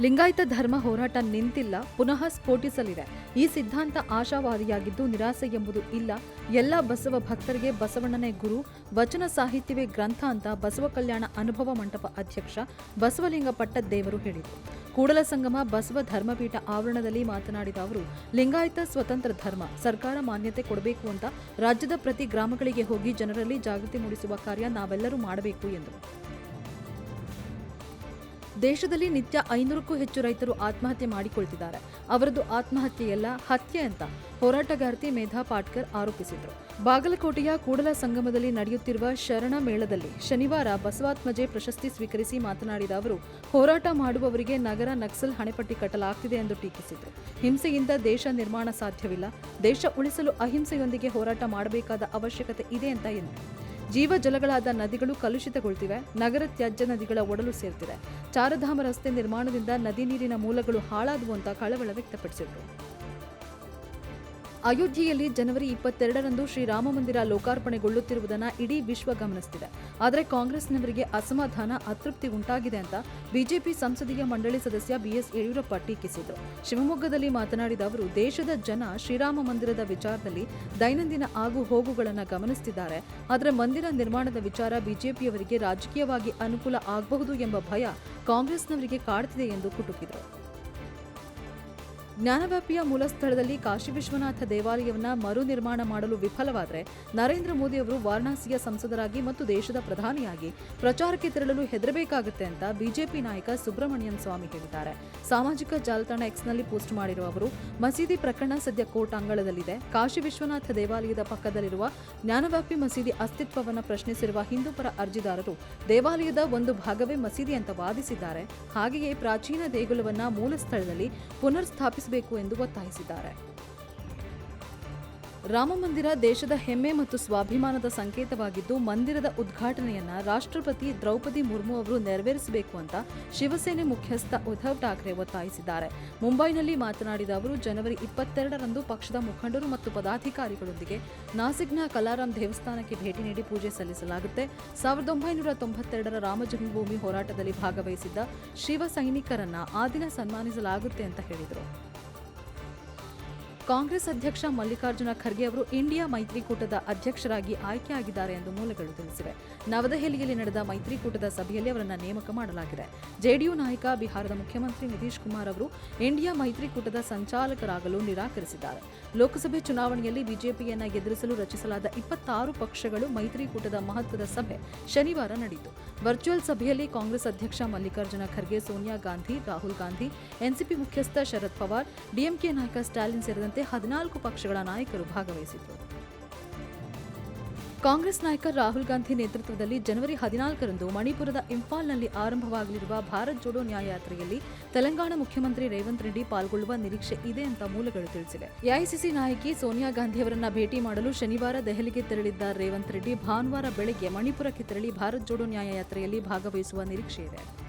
ಲಿಂಗಾಯತ ಧರ್ಮ ಹೋರಾಟ ನಿಂತಿಲ್ಲ, ಪುನಃ ಸ್ಫೋಟಿಸಲಿದೆ. ಈ ಸಿದ್ಧಾಂತ ಆಶಾವಾದಿಯಾಗಿದ್ದು ನಿರಾಸೆ ಎಂಬುದು ಇಲ್ಲ. ಎಲ್ಲ ಬಸವ ಭಕ್ತರಿಗೆ ಬಸವಣ್ಣನೇ ಗುರು. ವಚನ ಸಾಹಿತ್ಯವೇ ಗ್ರಂಥ ಅಂತ ಬಸವ ಕಲ್ಯಾಣ ಅನುಭವ ಮಂಟಪ ಅಧ್ಯಕ್ಷ ಬಸವಲಿಂಗ ಪಟ್ಟದ್ದೇವರು ಹೇಳಿದರು. ಕೂಡಲ ಸಂಗಮ ಬಸವ ಧರ್ಮಪೀಠ ಆವರಣದಲ್ಲಿ ಮಾತನಾಡಿದ ಅವರು, ಲಿಂಗಾಯತ ಸ್ವತಂತ್ರ ಧರ್ಮ, ಸರ್ಕಾರ ಮಾನ್ಯತೆ ಕೊಡಬೇಕು ಅಂತ ರಾಜ್ಯದ ಪ್ರತಿ ಗ್ರಾಮಗಳಿಗೆ ಹೋಗಿ ಜನರಲ್ಲಿ ಜಾಗೃತಿ ಮೂಡಿಸುವ ಕಾರ್ಯ ನಾವೆಲ್ಲರೂ ಮಾಡಬೇಕು ಎಂದರು. ದೇಶದಲ್ಲಿ ನಿತ್ಯ ಐನೂರಕ್ಕೂ ಹೆಚ್ಚು ರೈತರು ಆತ್ಮಹತ್ಯೆ ಮಾಡಿಕೊಳ್ತಿದ್ದಾರೆ. ಅವರದ್ದು ಆತ್ಮಹತ್ಯೆಯಲ್ಲ, ಹತ್ಯೆ ಅಂತ ಹೋರಾಟಗಾರ್ತಿ ಮೇಧಾ ಪಾಟ್ಕರ್ ಆರೋಪಿಸಿದರು. ಬಾಗಲಕೋಟೆಯ ಕೂಡಲ ಸಂಗಮದಲ್ಲಿ ನಡೆಯುತ್ತಿರುವ ಶರಣ ಮೇಳದಲ್ಲಿ ಶನಿವಾರ ಬಸವಾತ್ಮಜೆ ಪ್ರಶಸ್ತಿ ಸ್ವೀಕರಿಸಿ ಮಾತನಾಡಿದ ಅವರು, ಹೋರಾಟ ಮಾಡುವವರಿಗೆ ನಗರ ನಕ್ಸಲ್ ಹಣೆಪಟ್ಟಿ ಕಟ್ಟಲಾಗ್ತಿದೆ ಎಂದು ಟೀಕಿಸಿದರು. ಹಿಂಸೆಯಿಂದ ದೇಶ ನಿರ್ಮಾಣ ಸಾಧ್ಯವಿಲ್ಲ, ದೇಶ ಉಳಿಸಲು ಅಹಿಂಸೆಯೊಂದಿಗೆ ಹೋರಾಟ ಮಾಡಬೇಕಾದ ಅವಶ್ಯಕತೆ ಇದೆ ಅಂತ ಎಂದರು ಜೀವ ಜಲಗಳಾದ ನದಿಗಳು ಕಲುಷಿತಗೊಳ್ತಿವೆ, ನಗರ ತ್ಯಾಜ್ಯ ನದಿಗಳ ಒಡಲು ಸೇರ್ತಿದೆ ಚಾರಧಾಮ ರಸ್ತೆ ನಿರ್ಮಾಣದಿಂದ ನದಿ ನೀರಿನ ಮೂಲಗಳು ಹಾಳಾದವು ಅಂತ ಕಳವಳ ವ್ಯಕ್ತಪಡಿಸಿದರು. ಅಯೋಧ್ಯೆಯಲ್ಲಿ ಜನವರಿ ಇಪ್ಪತ್ತೆರಡರಂದು ಶ್ರೀರಾಮ ಮಂದಿರ ಲೋಕಾರ್ಪಣೆಗೊಳ್ಳುತ್ತಿರುವುದನ್ನು ಇಡೀ ವಿಶ್ವ ಗಮನಿಸುತ್ತಿದೆ ಆದರೆ ಕಾಂಗ್ರೆಸ್ನವರಿಗೆ ಅಸಮಾಧಾನ, ಅತೃಪ್ತಿ ಉಂಟಾಗಿದೆ ಅಂತ ಬಿಜೆಪಿ ಸಂಸದೀಯ ಮಂಡಳಿ ಸದಸ್ಯ ಬಿಎಸ್ ಯಡಿಯೂರಪ್ಪ ಟೀಕಿಸಿದರು. ಶಿವಮೊಗ್ಗದಲ್ಲಿ ಮಾತನಾಡಿದ ಅವರು, ದೇಶದ ಜನ ಶ್ರೀರಾಮ ಮಂದಿರದ ವಿಚಾರದಲ್ಲಿ ದೈನಂದಿನ ಆಗು ಹೋಗುಗಳನ್ನು ಗಮನಿಸುತ್ತಿದ್ದಾರೆ ಆದರೆ ಮಂದಿರ ನಿರ್ಮಾಣದ ವಿಚಾರ ಬಿಜೆಪಿಯವರಿಗೆ ರಾಜಕೀಯವಾಗಿ ಅನುಕೂಲ ಆಗಬಹುದು ಎಂಬ ಭಯ ಕಾಂಗ್ರೆಸ್ನವರಿಗೆ ಕಾಡ್ತಿದೆ ಎಂದು ಕುಟುಕಿದರು. ಜ್ಞಾನವ್ಯಾಪಿಯ ಮೂಲ ಸ್ಥಳದಲ್ಲಿ ಕಾಶಿ ವಿಶ್ವನಾಥ ದೇವಾಲಯವನ್ನ ಮರು ನಿರ್ಮಾಣ ಮಾಡಲು ವಿಫಲವಾದರೆ ನರೇಂದ್ರ ಮೋದಿ ಅವರು ವಾರಣಾಸಿಯ ಸಂಸದರಾಗಿ ಮತ್ತು ದೇಶದ ಪ್ರಧಾನಿಯಾಗಿ ಪ್ರಚಾರಕ್ಕೆ ತೆರಳಲು ಹೆದರಬೇಕಾಗುತ್ತೆ ಅಂತ ಬಿಜೆಪಿ ನಾಯಕ ಸುಬ್ರಹ್ಮಣ್ಯನ್ ಸ್ವಾಮಿ ಹೇಳಿದ್ದಾರೆ. ಸಾಮಾಜಿಕ ಜಾಲತಾಣ ಎಕ್ಸ್ನಲ್ಲಿ ಪೋಸ್ಟ್ ಮಾಡಿರುವ ಅವರು, ಮಸೀದಿ ಪ್ರಕರಣ ಸದ್ಯ ಕೋರ್ಟ್ ಅಂಗಳದಲ್ಲಿದೆ. ಕಾಶಿ ವಿಶ್ವನಾಥ ದೇವಾಲಯದ ಪಕ್ಕದಲ್ಲಿರುವ ಜ್ಞಾನವ್ಯಾಪಿ ಮಸೀದಿ ಅಸ್ತಿತ್ವವನ್ನು ಪ್ರಶ್ನಿಸಿರುವ ಹಿಂದೂಪರ ಅರ್ಜಿದಾರರು ದೇವಾಲಯದ ಒಂದು ಭಾಗವೇ ಮಸೀದಿ ಅಂತ ವಾದಿಸಿದ್ದಾರೆ. ಹಾಗೆಯೇ ಪ್ರಾಚೀನ ದೇಗುಲವನ್ನ ಮೂಲ ಸ್ಥಳದಲ್ಲಿ ಪುನರ್ ಸ್ಥಾಪಿಸಬೇಕು ಎಂದು ಒತ್ತಾಯಿಸಿದ್ದಾರೆ. ರಾಮಮಂದಿರ ದೇಶದ ಹೆಮ್ಮೆ ಮತ್ತು ಸ್ವಾಭಿಮಾನದ ಸಂಕೇತವಾಗಿದ್ದು, ಮಂದಿರದ ಉದ್ಘಾಟನೆಯನ್ನ ರಾಷ್ಟ್ರಪತಿ ದ್ರೌಪದಿ ಮುರ್ಮು ಅವರು ನೆರವೇರಿಸಬೇಕು ಅಂತ ಶಿವಸೇನೆ ಮುಖ್ಯಸ್ಥ ಉದ್ಧವ್ ಠಾಕ್ರೆ ಒತ್ತಾಯಿಸಿದ್ದಾರೆ. ಮುಂಬೈನಲ್ಲಿ ಮಾತನಾಡಿದ ಅವರು, ಜನವರಿ ಇಪ್ಪತ್ತೆರಡರಂದು ಪಕ್ಷದ ಮುಖಂಡರು ಮತ್ತು ಪದಾಧಿಕಾರಿಗಳೊಂದಿಗೆ ನಾಸಿಕ್ನ ಕಲಾರಾಮ್ ದೇವಸ್ಥಾನಕ್ಕೆ ಭೇಟಿ ನೀಡಿ ಪೂಜೆ ಸಲ್ಲಿಸಲಾಗುತ್ತೆ. ಸಾವಿರದ ಒಂಬೈನೂರ ತೊಂಬತ್ತೆರಡರ ರಾಮ ಜನ್ಮಭೂಮಿ ಹೋರಾಟದಲ್ಲಿ ಭಾಗವಹಿಸಿದ್ದ ಶಿವ ಸೈನಿಕರನ್ನ ಆ ದಿನ ಸನ್ಮಾನಿಸಲಾಗುತ್ತೆ ಅಂತ ಹೇಳಿದರು. ಕಾಂಗ್ರೆಸ್ ಅಧ್ಯಕ್ಷ ಮಲ್ಲಿಕಾರ್ಜುನ ಖರ್ಗೆ ಅವರು ಇಂಡಿಯಾ ಮೈತ್ರಿಕೂಟದ ಅಧ್ಯಕ್ಷರಾಗಿ ಆಯ್ಕೆಯಾಗಿದ್ದಾರೆ ಎಂದು ಮೂಲಗಳು ತಿಳಿಸಿವೆ. ನವದೆಹಲಿಯಲ್ಲಿ ನಡೆದ ಮೈತ್ರಿಕೂಟದ ಸಭೆಯಲ್ಲಿ ಅವರನ್ನು ನೇಮಕ ಮಾಡಲಾಗಿದೆ. ಜೆಡಿಯು ನಾಯಕ, ಬಿಹಾರದ ಮುಖ್ಯಮಂತ್ರಿ ನಿತೀಶ್ ಕುಮಾರ್ ಅವರು ಇಂಡಿಯಾ ಮೈತ್ರಿಕೂಟದ ಸಂಚಾಲಕರಾಗಲು ನಿರಾಕರಿಸಿದ್ದಾರೆ. ಲೋಕಸಭೆ ಚುನಾವಣೆಯಲ್ಲಿ ಬಿಜೆಪಿಯನ್ನು ಎದುರಿಸಲು ರಚಿಸಲಾದ ಇಪ್ಪತ್ತಾರು ಪಕ್ಷಗಳು ಮೈತ್ರಿಕೂಟದ ಮಹತ್ವದ ಸಭೆ ಶನಿವಾರ ನಡೆಯಿತು. ವರ್ಚುವಲ್ ಸಭೆಯಲ್ಲಿ ಕಾಂಗ್ರೆಸ್ ಅಧ್ಯಕ್ಷ ಮಲ್ಲಿಕಾರ್ಜುನ ಖರ್ಗೆ, ಸೋನಿಯಾ ಗಾಂಧಿ, ರಾಹುಲ್ ಗಾಂಧಿ, ಎನ್ಸಿಪಿ ಮುಖ್ಯಸ್ಥ ಶರದ್ ಪವಾರ್, ಡಿಎಂಕೆ ನಾಯಕ ಸ್ಟಾಲಿನ್ ಸೇರಿದಂತೆ ಹದಿನಾಲ್ಕು ಪಕ್ಷಗಳ ನಾಯಕರು ಭಾಗವಹಿಸಿದ್ದರು. ಕಾಂಗ್ರೆಸ್ ನಾಯಕ ರಾಹುಲ್ ಗಾಂಧಿ ನೇತೃತ್ವದಲ್ಲಿ ಜನವರಿ ಹದಿನಾಲ್ಕರಂದು ಮಣಿಪುರದ ಇಂಫಾಲ್ನಲ್ಲಿ ಆರಂಭವಾಗಲಿರುವ ಭಾರತ್ ಜೋಡೋ ನ್ಯಾಯಯಾತ್ರೆಯಲ್ಲಿ ತೆಲಂಗಾಣ ಮುಖ್ಯಮಂತ್ರಿ ರೇವಂತ್ ರೆಡ್ಡಿ ಪಾಲ್ಗೊಳ್ಳುವ ನಿರೀಕ್ಷೆ ಇದೆ ಅಂತ ಮೂಲಗಳು ತಿಳಿಸಿವೆ. ಎಐಸಿಸಿ ನಾಯಕಿ ಸೋನಿಯಾ ಗಾಂಧಿ ಅವರನ್ನ ಭೇಟಿ ಮಾಡಲು ಶನಿವಾರ ದೆಹಲಿಗೆ ತೆರಳಿದ್ದ ರೇವಂತ್ ರೆಡ್ಡಿ ಭಾನುವಾರ ಬೆಳಗ್ಗೆ ಮಣಿಪುರಕ್ಕೆ ತೆರಳಿ ಭಾರತ್ ಜೋಡೋ ನ್ಯಾಯಯಾತ್ರೆಯಲ್ಲಿ ಭಾಗವಹಿಸುವ ನಿರೀಕ್ಷೆ ಇದೆ.